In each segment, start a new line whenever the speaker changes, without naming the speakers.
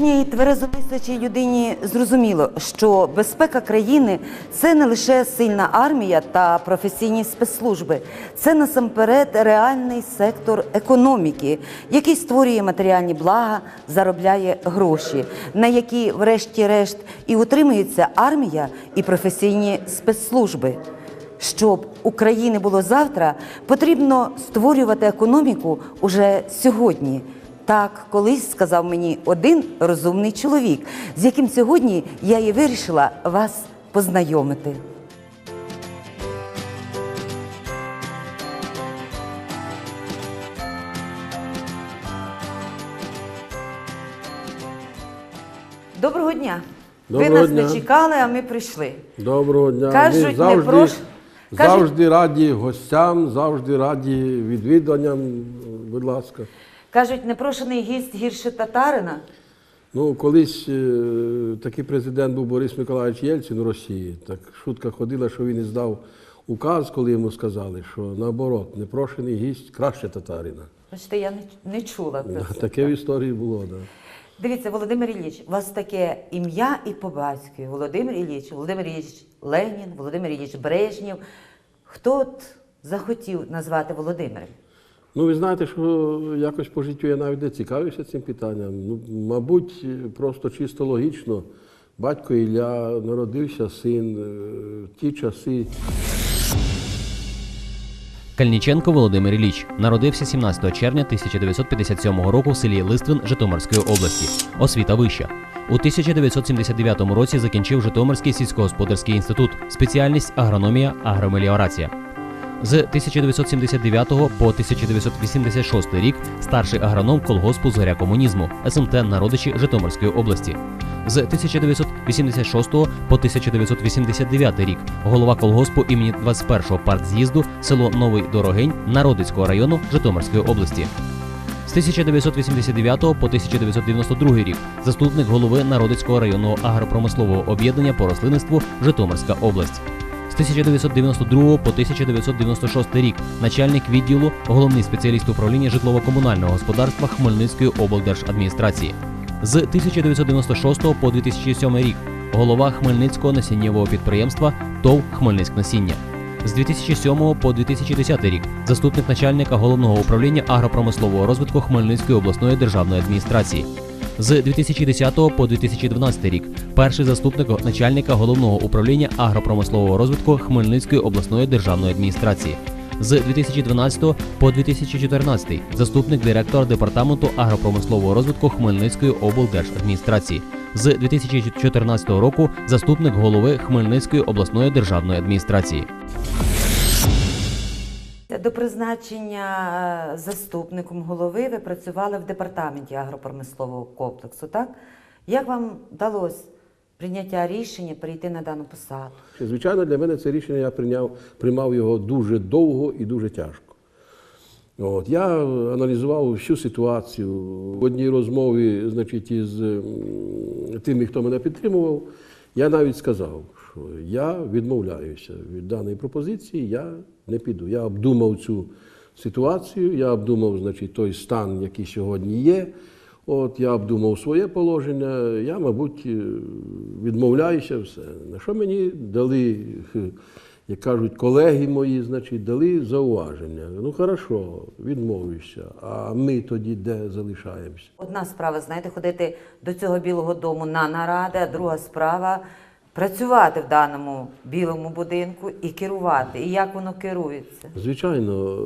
Кожній тверезомислячій людині зрозуміло, що безпека країни це не лише сильна армія та професійні спецслужби, це насамперед реальний сектор економіки, який створює матеріальні блага, заробляє гроші, на які, врешті-решт, і утримується армія і професійні спецслужби. Щоб України було завтра, потрібно створювати економіку уже сьогодні. Так колись сказав мені один розумний чоловік, з яким сьогодні я і вирішила вас познайомити. Доброго дня!
Доброго
Ви нас
дня.
не чекали, а ми прийшли.
Доброго дня.
Кажуть,
Ми
не
завжди,
прош- кажуть-
завжди раді гостям, завжди раді відвіданням. Будь ласка.
Кажуть, непрошений гість гірше татарина.
Ну, колись е, такий президент був Борис Миколаївич Єльцин у Росії. Так шутка ходила, що він іздав указ, коли йому сказали, що наоборот, непрошений гість краще татарина.
Бачите, я не, не чула про це.
Таке в історії було. Да.
Дивіться, Володимир Ілліч, у вас таке ім'я і по батькові. Володимир Ілліч, Володимир Ілліч Ленін, Володимир Ілліч Брежнєв. Хто от захотів назвати Володимиром?
Ну, ви знаєте, що якось по життю я навіть не цікавився цим питанням. Ну, мабуть, просто чисто логічно. Батько Ілля народився син е, в ті часи.
Кальніченко Володимир Ілліч народився 17 червня 1957 року в селі Листвин Житомирської області. Освіта вища. У 1979 році закінчив Житомирський сільськогосподарський інститут, спеціальність агрономія, агромеліорація. З 1979 по 1986 рік старший агроном колгоспу Зоря комунізму СМТ Народичі Житомирської області. З 1986 по 1989 рік голова колгоспу імені 21-го партз'їзду село Новий Дорогень Народицького району Житомирської області. З 1989 по 1992 рік заступник голови Народицького районного агропромислового об'єднання по рослинництву Житомирська область. З 1992 по 1996 рік начальник відділу, головний спеціаліст управління житлово-комунального господарства Хмельницької облдержадміністрації. З 1996 по 2007 рік голова Хмельницького насіннєвого підприємства ТОВ Хмельницьк насіння. З 2007 по 2010 рік заступник начальника головного управління агропромислового розвитку Хмельницької обласної державної адміністрації. З 2010 по 2012 рік перший заступник начальника головного управління агропромислового розвитку Хмельницької обласної державної адміністрації. З 2012 по 2014 заступник директора департаменту агропромислового розвитку Хмельницької облдержадміністрації. З 2014 року заступник голови Хмельницької обласної державної адміністрації.
До призначення е, заступником голови ви працювали в департаменті агропромислового комплексу, так? Як вам вдалося прийняття рішення перейти на дану посаду?
Звичайно, для мене це рішення я прийняв, приймав його дуже довго і дуже тяжко. От, я аналізував всю ситуацію в одній розмові, значить, із тими, хто мене підтримував. Я навіть сказав, що я відмовляюся від даної пропозиції, я не піду. Я обдумав цю ситуацію, я обдумав, значить, той стан, який сьогодні є. От я обдумав своє положення, я, мабуть, е, відмовляюся все. На що мені дали, як кажуть, колеги мої, значить, дали зауваження. Ну, хорошо, відмовився. А ми тоді де залишаємося?
Одна справа, знаєте, ходити до цього білого дому на наради, а друга справа працювати в даному білому будинку і керувати. І як воно керується?
Звичайно,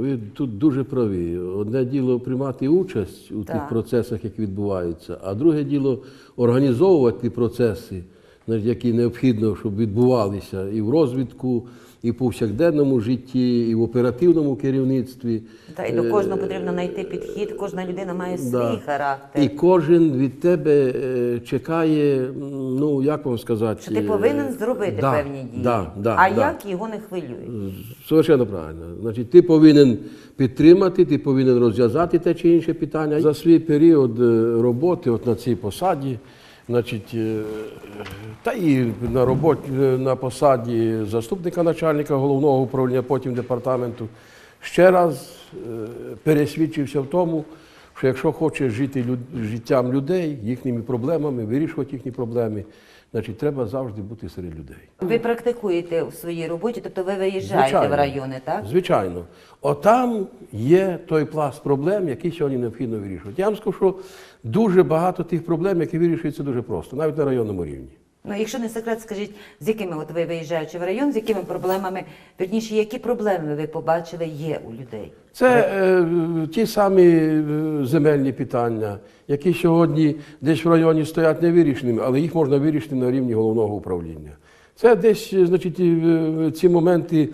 ви тут дуже праві. Одне діло приймати участь у тих процесах, які відбуваються, а друге діло організовувати ті процеси, значить, які необхідно, щоб відбувалися і в розвідку, і в повсякденному житті, і в оперативному керівництві.
Та, і до кожного потрібно знайти підхід, кожна людина має свій
Да.
характер.
І кожен від тебе е, чекає, ну як вам сказати,
Що ти
е,
повинен зробити
да,
певні дії,
Да, да,
а
да.
як його не хвилює.
Совершенно правильно. Значить, ти повинен підтримати, ти повинен розв'язати те чи інше питання. За свій період е, роботи от на цій посаді, значить, е, та і на роботі е, на посаді заступника начальника головного управління, потім департаменту, ще раз е, пересвідчився в тому, що якщо хочеш жити життям людей, їхніми проблемами, вирішувати їхні проблеми, значить треба завжди бути серед людей.
Ви практикуєте у своїй роботі, тобто ви виїжджаєте в райони, так?
Звичайно. Отам є той пласт проблем, які сьогодні необхідно вирішувати. Я вам скажу, що дуже багато тих проблем, які вирішуються дуже просто, навіть на районному рівні.
Ну, якщо не секрет, скажіть, з якими от ви виїжджаючи в район, з якими проблемами, вірніше, які проблеми ви побачили є у людей?
Це е, ті самі е, земельні питання, які сьогодні десь в районі стоять невирішеними, але їх можна вирішити на рівні головного управління. Це десь, е, значить, е, ці моменти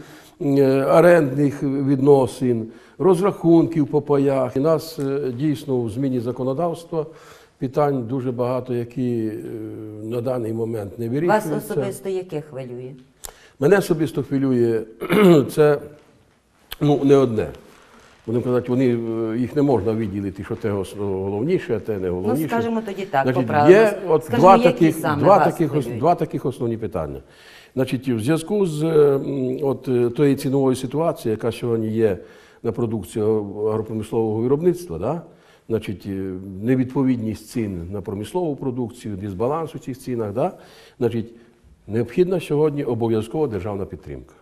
орендних відносин, розрахунків по паях. І нас дійсно в зміні законодавства питань дуже багато, які на даний момент не
Вас особисто яке хвилює?
Мене особисто хвилює це ну, не одне. Будемо казати, вони, е, їх не можна виділити, що те головніше, а те не головніше.
Ну, скажімо тоді так,
Значить,
поправимо.
є от
Скажімо,
два, таких, два, таких, ос- два таких основні питання. Значить, в зв'язку з е, от, е, тої цінової ситуації, яка сьогодні є на продукцію агропромислового виробництва, да? значить, невідповідність цін на промислову продукцію, дисбаланс у цих цінах, да? значить, необхідна сьогодні обов'язкова державна підтримка.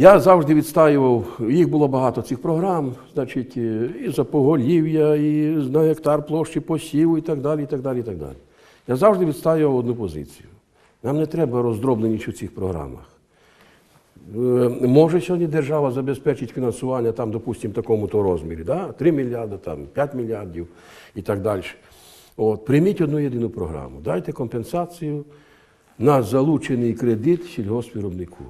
Я завжди відстаював, їх було багато цих програм, значить, і за поголів'я, і на гектар площі посіву, і так далі, і так далі, і так далі. Я завжди відстаював одну позицію. Нам не треба роздробленість у цих програмах. Е, Може сьогодні держава забезпечить фінансування там, допустимо, такому-то розмірі, да? 3 мільярди, там, 5 мільярдів і так далі. От, прийміть одну єдину програму, дайте компенсацію на залучений кредит сільгоспвиробнику.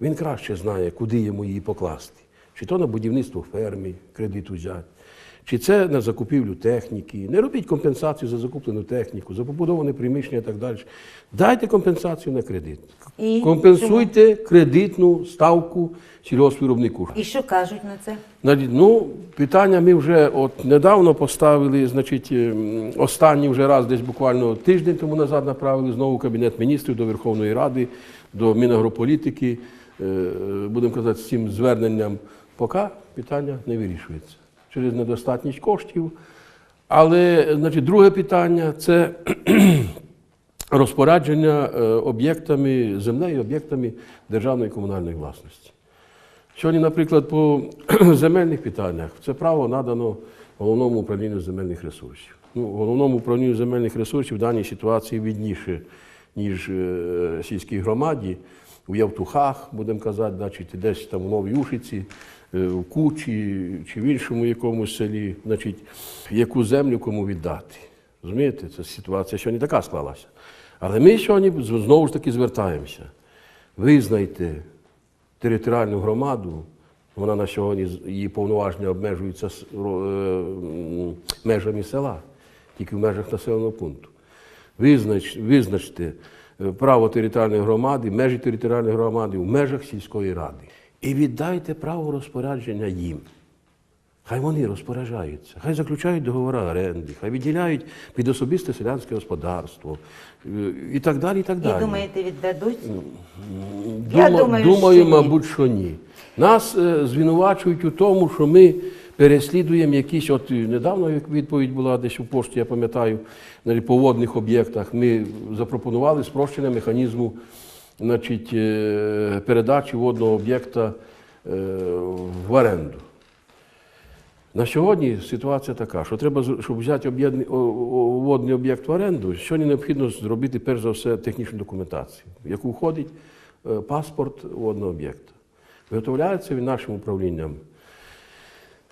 Він краще знає, куди йому її покласти. Чи то на будівництво ферми кредит взяти, чи це на закупівлю техніки. Не робіть компенсацію за закуплену техніку, за побудоване приміщення і так далі. Дайте компенсацію на кредит.
І
Компенсуйте кредитну ставку сільгоспвиробнику.
І що кажуть на це?
Ну, питання ми вже от недавно поставили, значить, ем, останній вже раз, десь буквально тиждень тому назад направили знову Кабінет міністрів до Верховної Ради, до Мінагрополітики. Е, Будемо казати, з цим зверненням поки питання не вирішується через недостатність коштів. Але, значить, друге питання це розпорядження е, об'єктами, землею, об'єктами державної і комунальної власності. Сьогодні, наприклад, по земельних питаннях це право надано головному управлінню земельних ресурсів. Ну, головному управлінню земельних ресурсів в даній ситуації відніше, ніж е, сільській громаді, у Явтухах, будемо казати, чи десь там у Новій Ушиці, е, в Кучі чи в іншому якомусь селі, значить, яку землю кому віддати. Розумієте, це ситуація сьогодні така склалася. Але ми сьогодні знову ж таки звертаємося. Визнайте територіальну громаду, вона на сьогодні її повноваження ро- е, межами села, тільки в межах населеного пункту. Визнач, визначте право територіальної громади, межі територіальної громади в межах сільської ради. І віддайте право розпорядження їм. Хай вони розпоряджаються, хай заключають договори оренди, хай виділяють під особисте селянське господарство е, і так далі. І так
І думаєте, віддадуть?
Дума,
Я думаю,
думаю,
що ні.
мабуть, що ні. Нас е, звинувачують у тому, що ми переслідуємо якісь, от недавно як відповідь була десь у пошті, я пам'ятаю, по водних об'єктах. Ми запропонували спрощення механізму значить, е, передачі водного об'єкта е, в оренду. На сьогодні ситуація така, що треба, щоб взяти водний об'єкт в оренду, сьогодні необхідно зробити перш за все технічну документацію, в яку входить е, паспорт водного об'єкта. Виготовляється він нашим управлінням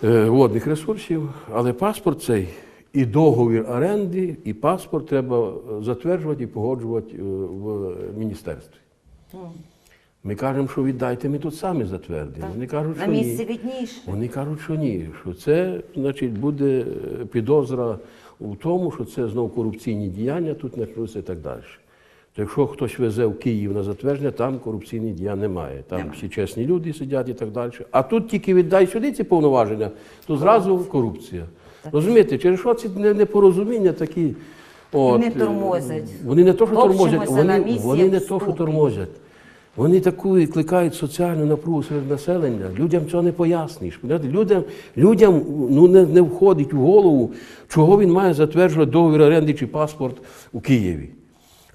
водних ресурсів, але паспорт цей і договір оренди, і паспорт треба е, затверджувати і погоджувати е, в міністерстві. Ми кажемо, що віддайте, ми тут самі затвердимо. Вони кажуть, що ні. Вони кажуть, що ні, що це значить, буде е, підозра у тому, що це знову корупційні діяння, тут почнуться і так далі. То якщо хтось везе в Київ на затвердження, там корупційних діянь немає. Там всі чесні люди сидять і так далі. А тут тільки віддай сюди ці повноваження, то зразу корупція. Розумієте, через що ці непорозуміння такі. От,
Вони
е,
тормозять.
Вони не то, що тормозять, вони, вони не то, що тормозять. Вони таку викликають соціальну напругу серед населення. Людям цього не поясниш. Людям, людям ну, не, не входить у голову, чого він має затверджувати договір оренди чи паспорт у Києві.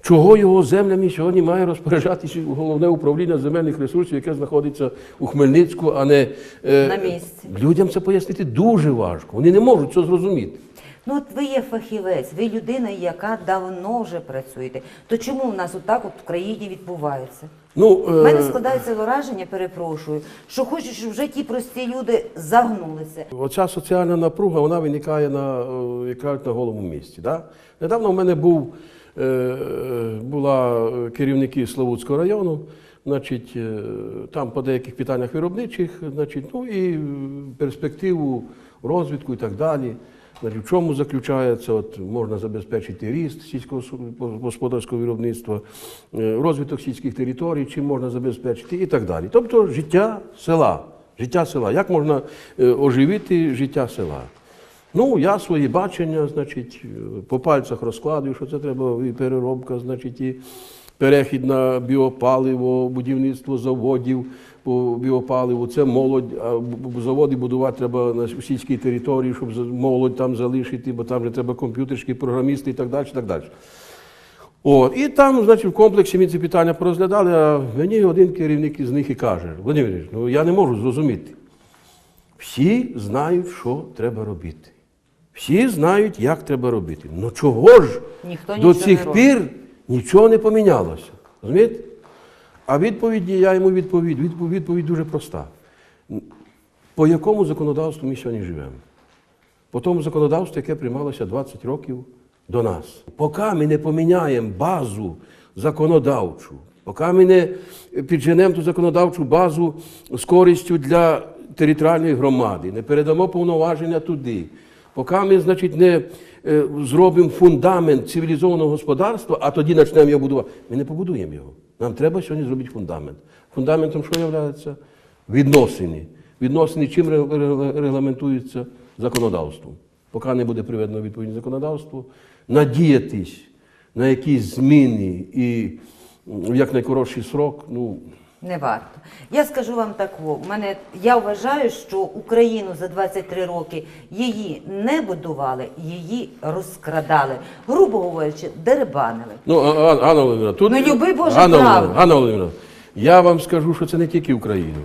Чого його землями сьогодні має розпоряджатися головне управління земельних ресурсів, яке знаходиться у Хмельницьку, а не е,
На місці.
Людям це пояснити дуже важко. Вони не можуть це зрозуміти.
Ну от ви є фахівець, ви людина, яка давно вже працюєте. То чому в нас отак от в країні відбувається?
Ну,
У мене
е,
складається враження, перепрошую, що хочуть, щоб вже ті прості люди загнулися.
Оця соціальна напруга вона виникає на, е, як кажуть, на голому місці. Да? Недавно в мене був, була е, керівники Славутського району, значить, е, там по деяких питаннях виробничих, значить, ну і е, перспективу розвитку і так далі. Значить, в чому заключається, от можна забезпечити ріст сільськогосподарського виробництва, е, розвиток сільських територій, чим можна забезпечити і так далі. Тобто життя села. Життя села. Як можна е, оживити життя села? Ну, я свої бачення, значить, е, по пальцях розкладую, що це треба і переробка, значить, і перехід на біопаливо, будівництво заводів по біопаливу. Це молодь, а заводи будувати треба на сільській території, щоб молодь там залишити, бо там же треба комп'ютерські програмісти і так далі. І так далі. От, і там, значить, в комплексі ми ці питання порозглядали, а мені один керівник із них і каже, Володимир, ну я не можу зрозуміти. Всі знають, що треба робити. Всі знають, як треба робити. Ну чого ж
Ніхто
до цих пір нічого не помінялося? Розумієте? А відповіді, я йому відповідь, відповідь, відповідь дуже проста. По якому законодавству ми сьогодні живемо? По тому законодавству, яке приймалося 20 років до нас. Поки ми не поміняємо базу законодавчу, поки ми не підженемо ту законодавчу базу з користю для територіальної громади, не передамо повноваження туди, поки ми, значить, не е, зробимо фундамент цивілізованого господарства, а тоді почнемо його будувати, ми не побудуємо його. Нам треба сьогодні зробити фундамент. Фундаментом що є? Відносини. Відносини чим ре- ре- регламентуються законодавством. Поки не буде приведено відповідне законодавство, надіятись на якісь зміни і в якнайкоротший срок, ну,
Не варто. Я скажу вам таку. У мене я вважаю, що Україну за 23 роки її не будували, її розкрадали. Грубо говорячи, деребанили.
Ну, А- А- Анна Володимирівна, тут...
Ну, люби Боже
Анна
правду.
Володимирівна, Анна Володимирівна, я вам скажу, що це не тільки Україна.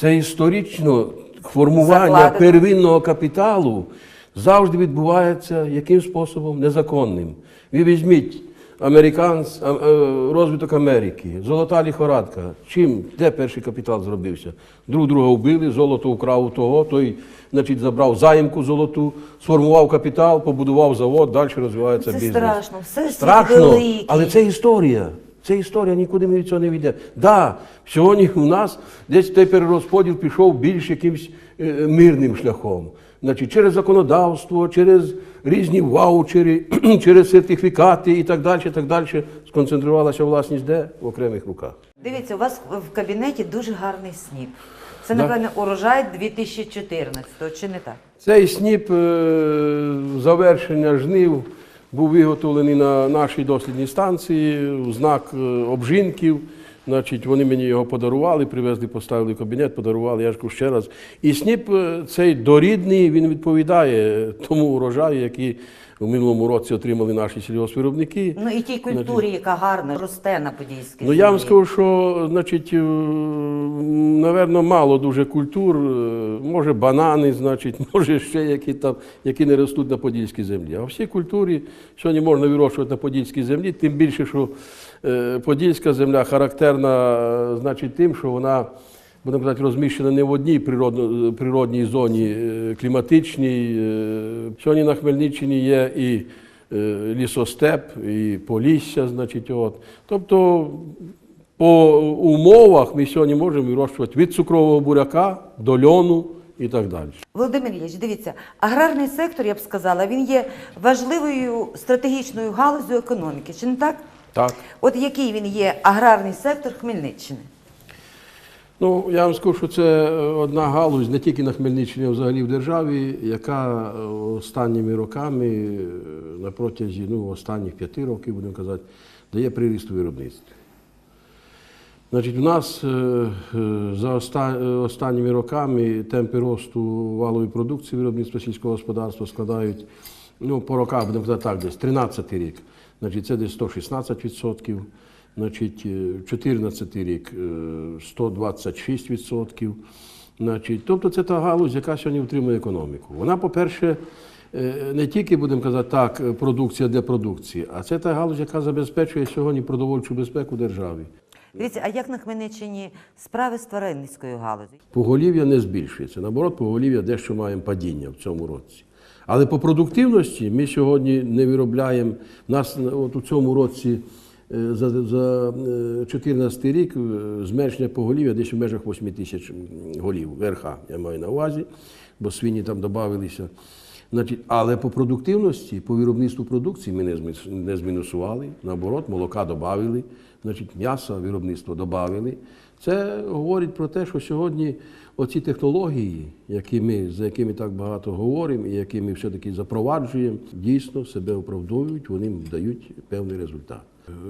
Це історично формування
Закладено.
первинного капіталу завжди відбувається яким способом? Незаконним. Ви візьміть американс, е, розвиток Америки, золота ліхорадка. Чим, де перший капітал зробився? Друг друга вбили, золото вкрав у того, той значить, забрав заємку золоту, сформував капітал, побудував завод, далі розвивається
Це
бізнес.
страшно. Все
Страшно,
великий.
але це історія. Це історія, нікуди ми від цього не війде. Да, сьогодні у нас десь той перерозподіл пішов більш якимсь е, мирним шляхом. Значить, через законодавство, через різні ваучери, через сертифікати і так далі, так далі. Сконцентрувалася власність де? В окремих руках.
Дивіться, у вас в кабінеті дуже гарний сніп. Це,
Да.
напевне, урожай 2014-го, чи не так?
Цей сніп е, завершення жнив був виготовлений на нашій дослідній станції в знак е, обжинків. Значить, вони мені його подарували, привезли, поставили в кабінет, подарували, я ж кажу ще раз. І сніп е, цей дорідний, він відповідає тому урожаю, який в минулому році отримали наші сільгоспвиробники.
Ну і тій культурі, яка гарно росте на Подільській
Ну, я вам скажу, що, значить, е, напевно, мало дуже культур. е, Може, банани, значить, може ще які там, які не ростуть на подільській землі. А всі культури сьогодні можна вирощувати на подільській землі, тим більше, що подільська земля характерна, е, значить, тим, що вона. Будемо казати, розміщена не в одній природно, природній зоні е, кліматичній. Е, Сьогодні на Хмельниччині є і е, лісостеп, і полісся, значить, от. Тобто по умовах ми сьогодні можемо вирощувати від цукрового буряка до льону і так далі.
Володимир Ілліч, дивіться, аграрний сектор, я б сказала, він є важливою стратегічною галузю економіки, чи не так?
Так.
От який він є аграрний сектор Хмельниччини?
Ну, я вам скажу, що це е, одна галузь не тільки на Хмельниччині, а взагалі в державі, яка е, останніми роками, е, на протязі ну, останніх п'яти років, будемо казати, дає приріст у виробництві. Значить, у нас за останніми роками темпи росту валової продукції виробництва сільського господарства складають, ну, по роках, будемо казати так, десь 13 рік. Значить, це десь 116%, значить, е, 14 рік е, 126%. Значить, тобто це та галузь, яка сьогодні втримує економіку. Вона, по-перше, е, не тільки, будемо казати так, е, продукція для продукції, а це та галузь, яка забезпечує сьогодні продовольчу безпеку державі.
Дивіться, а як на Хмельниччині справи з тваринницькою галузю?
Поголів'я не збільшується. Наоборот, поголів'я дещо маємо падіння в цьому році. Але по продуктивності ми сьогодні не виробляємо. У нас от у цьому році е, за, за 2014 рік е, зменшення поголів'я десь в межах 8 тисяч голів. ВРХ я маю на увазі, бо свині там додавалися. Але по продуктивності, по виробництву продукції ми не змінусували. Наоборот, молока додали, значить, м'яса виробництво додали. Це говорить про те, що сьогодні оці технології, які ми, за якими так багато говоримо і які ми все-таки запроваджуємо, дійсно себе оправдовують, вони дають певний результат.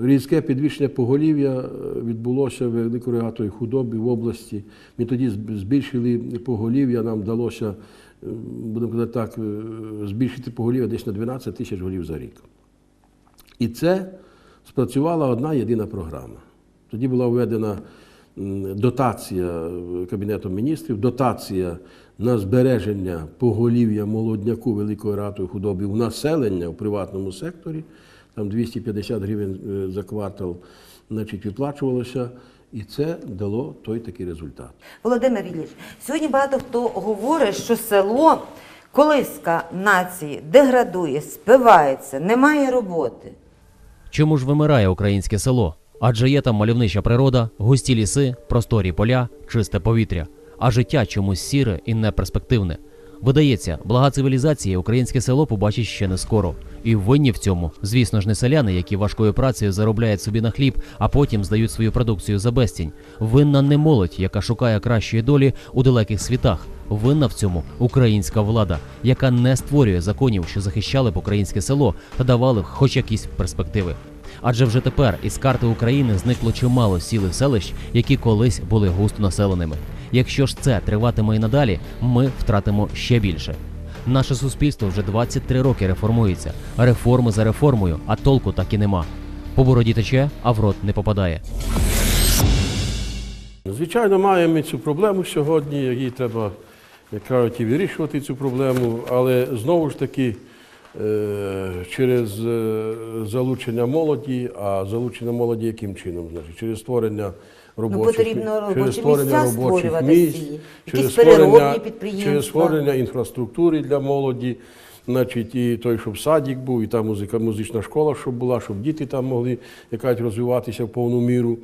Різке підвищення поголів'я е, відбулося в великорогатої худобі в області. Ми тоді збільшили поголів'я, нам вдалося, е, будемо казати так, е, збільшити поголів'я десь на 12 тисяч голів за рік. І це спрацювала одна єдина програма. Тоді була введена дотація е, Кабінетом міністрів, дотація на збереження поголів'я молодняку великої ратої худоби у населення в приватному секторі. Там 250 гривень е, за квартал значить, виплачувалося, і це дало той такий результат.
Володимир Ілліч, сьогодні багато хто говорить, що село, колиска нації, деградує, спивається, немає роботи.
Чому ж вимирає українське село? Адже є там мальовнича природа, густі ліси, просторі поля, чисте повітря, а життя чомусь сіре і неперспективне. Видається, блага цивілізації українське село побачить ще не скоро. І винні в цьому, звісно ж, не селяни, які важкою працею заробляють собі на хліб, а потім здають свою продукцію за безцінь. Винна не молодь, яка шукає кращої долі у далеких світах. Винна в цьому українська влада, яка не створює законів, що захищали б українське село та давали б хоч якісь перспективи. Адже вже тепер із карти України зникло чимало сіл і селищ, які колись були густо населеними. Якщо ж це триватиме і надалі, ми втратимо ще більше. Наше суспільство вже 23 роки реформується. Реформи за реформою, а толку так і нема. По бороді тече, а в рот не попадає.
Звичайно, маємо ми цю проблему сьогодні, її треба, як кажуть, і вирішувати цю проблему, але знову ж таки через е, залучення молоді, а залучення молоді яким чином? Значить, через створення робочих,
потрібно робочі
через створення робочих місць, через створення, через створення інфраструктури для молоді. Значить, і той, щоб садик був, і та музика, музична школа, щоб була, щоб діти там могли якась розвиватися в повну міру.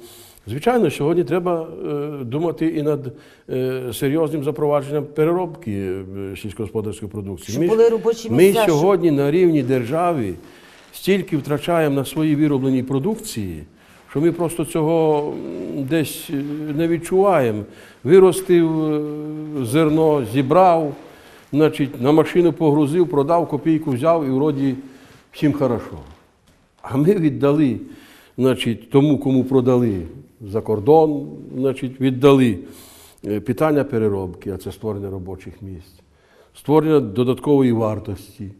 Звичайно, сьогодні треба е, думати і над е, серйозним запровадженням переробки е, сільськогосподарської продукції.
Щоб
ж-
були робочі
ми
місця, щоб-
сьогодні на рівні держави стільки втрачаємо на своїй виробленій продукції, що ми просто цього десь не відчуваємо. Виростив зерно, зібрав, значить, на машину погрузив, продав, копійку взяв і вроді всім хорошо. А ми віддали значить, тому, кому продали за кордон, значить, віддали е, питання переробки, а це створення робочих місць, створення додаткової вартості,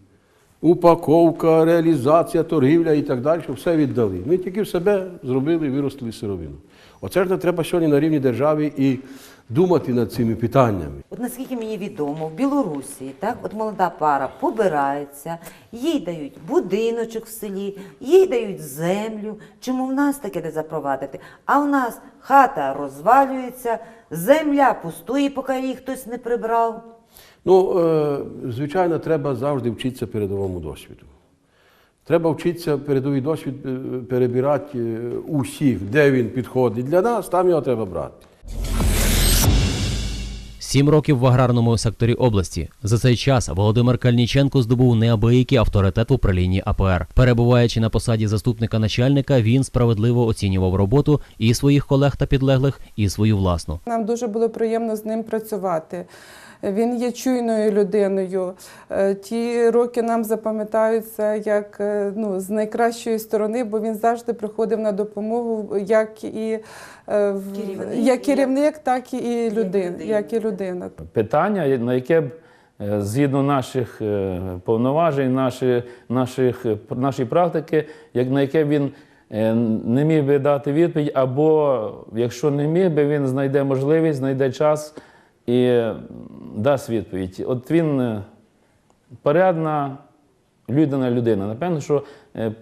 упаковка, реалізація, торгівля і так далі, все віддали. Ми тільки в себе зробили виростили сировину. Оце ж не треба сьогодні на рівні держави і думати над цими питаннями.
От наскільки мені відомо, в Білорусі так, от молода пара побирається, їй дають будиночок в селі, їй дають землю. Чому в нас таке не запровадити? А в нас хата розвалюється, земля пустує, поки її хтось не прибрав.
Ну, е, звичайно, треба завжди вчитися передовому досвіду. Треба вчитися передовий досвід е, перебирати е, усіх, де він підходить для нас, там його треба брати.
Сім років в аграрному секторі області. За цей час Володимир Кальніченко здобув неабиякий авторитет у управлінні АПР. Перебуваючи на посаді заступника начальника, він справедливо оцінював роботу і своїх колег та підлеглих, і свою власну.
Нам дуже було приємно з ним працювати. Він є чуйною людиною. Е, Ті роки нам запам'ятаються як е, ну, з найкращої сторони, бо він завжди приходив на допомогу, як і е, в-
Керівник,
як керівник, так і людина.
людина.
Як і людина.
питання, на яке б згідно наших повноважень, наші, наших, нашої практики, як на яке він не міг би дати відповідь, або якщо не міг би, він знайде можливість, знайде час і дасть відповідь. От він е, порядна людина, людина. Напевно, що е,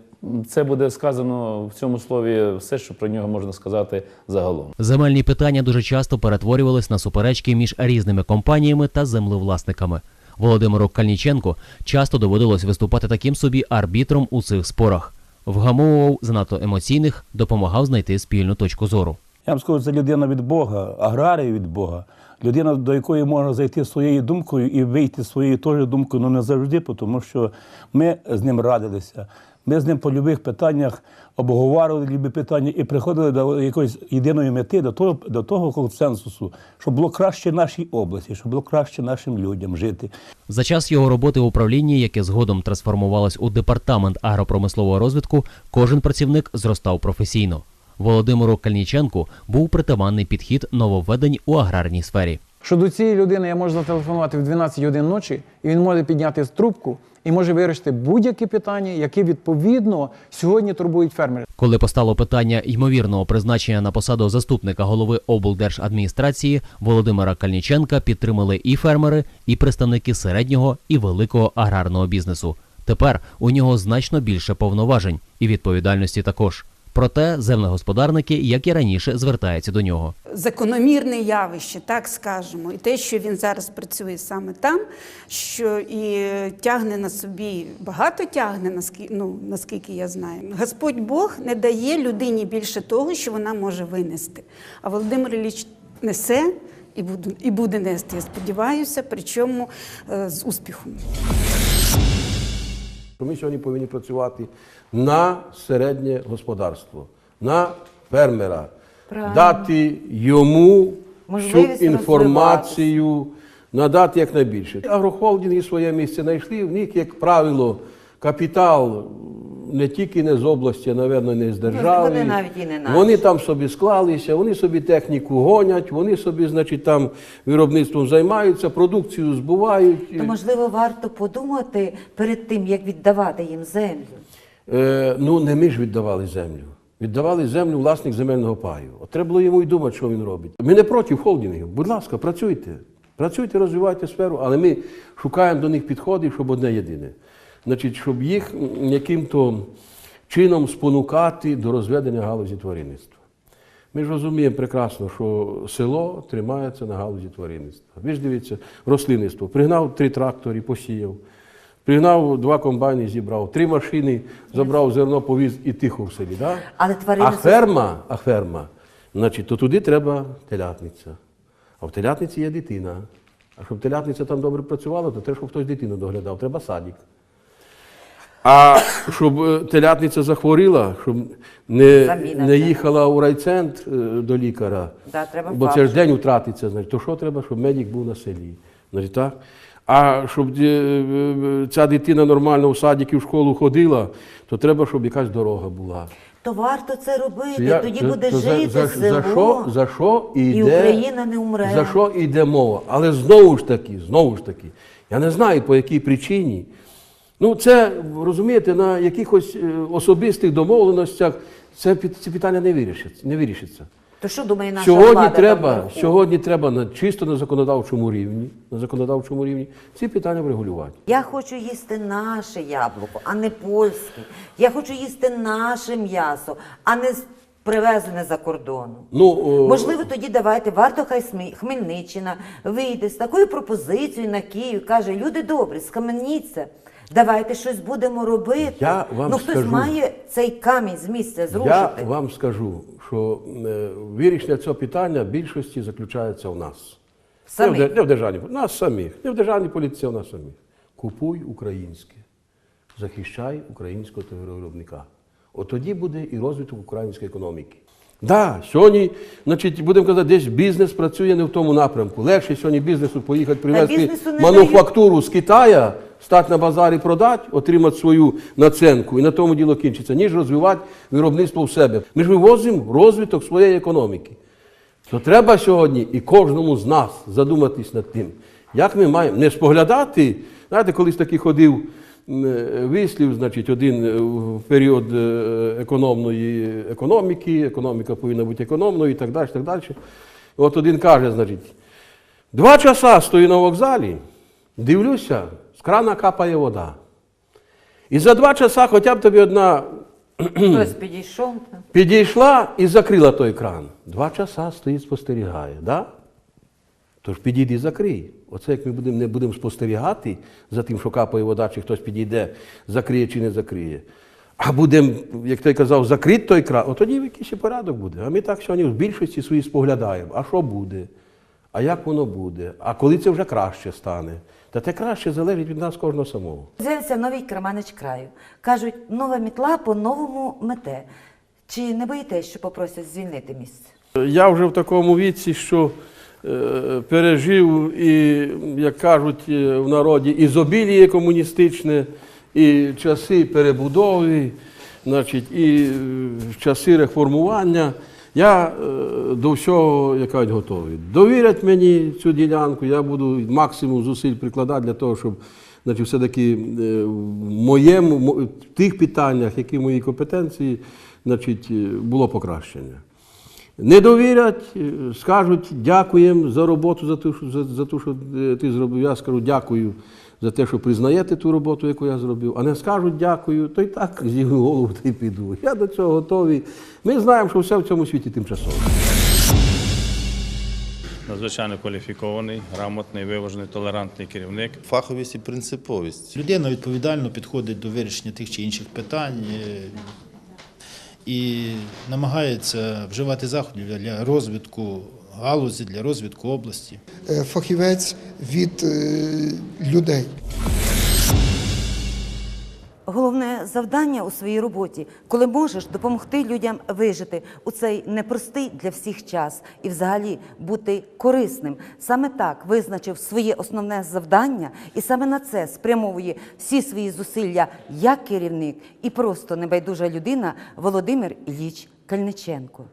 це буде сказано в цьому слові все, що про нього можна сказати загалом.
Земельні питання дуже часто перетворювались на суперечки між різними компаніями та землевласниками. Володимиру Кальніченку часто доводилось виступати таким собі арбітром у цих спорах. Вгамовував занадто емоційних, допомагав знайти спільну точку зору.
Я вам скажу, це людина від Бога, аграрій від Бога. Людина, до якої можна зайти своєю думкою і вийти своєю теж думкою, але не завжди, тому що ми з ним радилися. Ми з ним по любих питаннях обговорювали любі питання і приходили до якоїсь єдиної мети, до того, до того консенсусу, щоб було краще нашій області, щоб було краще нашим людям жити.
За час його роботи в управлінні, яке згодом трансформувалось у департамент агропромислового розвитку, кожен працівник зростав професійно. Володимиру Кальніченку був притаманний підхід нововведень у аграрній сфері.
що до цієї людини я можу зателефонувати в 12 годин ночі, і він може підняти трубку і може вирішити будь-які питання, які відповідно сьогодні турбують фермерів.
Коли постало питання ймовірного призначення на посаду заступника голови облдержадміністрації, Володимира Кальніченка підтримали і фермери, і представники середнього і великого аграрного бізнесу. Тепер у нього значно більше повноважень і відповідальності також. Проте землегосподарники, як і раніше, звертаються до нього.
закономірне явище, так скажемо, і те, що він зараз працює саме там, що і тягне на собі багато тягне, наскільки, ну, наскільки я знаю. Господь Бог не дає людині більше того, що вона може винести. А Володимир Ілліч несе і буде, і буде нести, я сподіваюся, причому е, з успіхом.
Ми сьогодні повинні працювати на середнє господарство, на фермера,
Правильно.
дати йому
Можливість
всю інформацію, надати якнайбільше. Агрохолдинги своє місце знайшли, в них, як правило, капітал не тільки не з області, а, напевно, не з держави.
вони навіть і не наші.
Вони там собі склалися, вони собі техніку гонять, вони собі, значить, там виробництвом займаються, продукцію збувають.
То можливо варто подумати перед тим, як віддавати їм землю.
Е, ну, не ми ж віддавали землю. Віддавали землю власник земельного паю. От треба було йому й думати, що він робить. Ми не проти холдингів. Будь ласка, працюйте. Працюйте, розвивайте сферу, але ми шукаємо до них підходів, щоб одне єдине. Значить, щоб їх яким-то чином спонукати до розведення галузі тваринництва. Ми ж розуміємо прекрасно, що село тримається на галузі тваринництва. Ви ж дивіться, рослинництво. Пригнав три трактори, посіяв. Пригнав два комбайни, зібрав, три машини, забрав зерно, повіз і тихо в селі. Да?
Але
А ферма, а ферма, значить, то туди треба телятниця. А в телятниці є дитина. А щоб телятниця там добре працювала, то треба, щоб хтось дитину доглядав, треба садик. А щоб е, телятниця захворіла, щоб не,
Заміна,
не їхала у райцентр е, до лікаря,
Да, треба
бо це ж день втратиться, значить, то що треба, щоб медик був на селі. Значить, так? А щоб е, е, ця дитина нормально в садик і в школу ходила, то треба, щоб якась дорога була.
то варто це робити.
Я-
Тоді
то-
буде
то
жити
за,
село.
за, що, за що іде,
І Україна не умре.
За що йде мова? Але знову ж таки, знову ж таки, я не знаю по якій причині. Ну, це, розумієте, на якихось е, особистих домовленостях це, це питання не вирішиться. Не вирішиться.
То що думає наша
Сьогодні
влада?
треба, сьогодні треба на, чисто на законодавчому рівні, на законодавчому рівні ці питання врегулювати.
Я хочу їсти наше яблуко, а не польське. Я хочу їсти наше м'ясо, а не привезене за кордону.
Ну,
Можливо, тоді давайте, варто хай Хмельниччина вийде з такою пропозицією на Київ, каже, люди добрі, схаменіться, давайте щось будемо робити.
Я вам
ну, хтось
скажу.
має цей камінь з місця зрушити.
Я вам скажу, що е, вирішення цього питання більшості заключається в нас.
Самих.
Не в, не в державній нас самих. Не в державній політиці, а в нас самих. Купуй українське, захищай українського товаровиробника. От тоді буде і розвиток української економіки. Да, сьогодні, значить, будемо казати, десь бізнес працює не в тому напрямку. Легше сьогодні бізнесу поїхати привезти мануфактуру з Китая, стати на базарі продати, отримати свою наценку і на тому діло кінчиться, ніж розвивати виробництво в себе. Ми ж вивозимо розвиток своєї економіки. То треба сьогодні і кожному з нас задуматись над тим, як ми маємо не споглядати. Знаєте, колись такий ходив е, вислів, значить, один е, в період е, економної економіки, економіка повинна бути економною і так далі. так далі. От один каже, значить, два часа стою на вокзалі, дивлюся, з крана капає вода. І за два часа хоча б тобі одна
Хтось підійшов.
Підійшла і закрила той кран. Два часа стоїть, спостерігає. Да? Тож підійди і закрий. Оце як ми будемо, не будемо спостерігати за тим, що капає вода, чи хтось підійде, закриє чи не закриє. А будемо, як той казав, закрити той кран, от тоді якийсь порядок буде. А ми так сьогодні в більшості свої споглядаємо. А що буде? А як воно буде? А коли це вже краще стане? Та те краще залежить від нас кожного самого.
З'явився новий керманич краю. Кажуть, нова мітла по-новому мете. Чи не боїтесь, що попросять звільнити місце?
Я вже в такому віці, що е, пережив і, як кажуть е, в народі, ізобіліє комуністичне, і часи перебудови, значить, і е, часи реформування. Я е, до всього як кажуть, готовий. Довірять мені цю ділянку, я буду максимум зусиль прикладати для того, щоб значить, все-таки е, в моєму, в тих питаннях, які в моїй компетенції, значить, е, було покращення. Не довірять, скажуть дякуємо за роботу, за те, що, за, за те, що ти зробив. Я скажу дякую за те, що признаєте ту роботу, яку я зробив. А не скажуть дякую, то й так зігну голову та й піду. Я до цього готовий. Ми знаємо, що все в цьому світі тимчасово.
надзвичайно кваліфікований, грамотний, виважений, толерантний керівник.
Фаховість і принциповість.
Людина відповідально підходить до вирішення тих чи інших питань е, і намагається вживати заходів для розвитку галузі, для розвитку області.
е, фахівець від е, людей.
Головне завдання у своїй роботі, коли можеш допомогти людям вижити у цей непростий для всіх час і взагалі бути корисним. Саме так визначив своє основне завдання, і саме на це спрямовує всі свої зусилля як керівник і просто небайдужа людина Володимир Ілліч Кальниченко.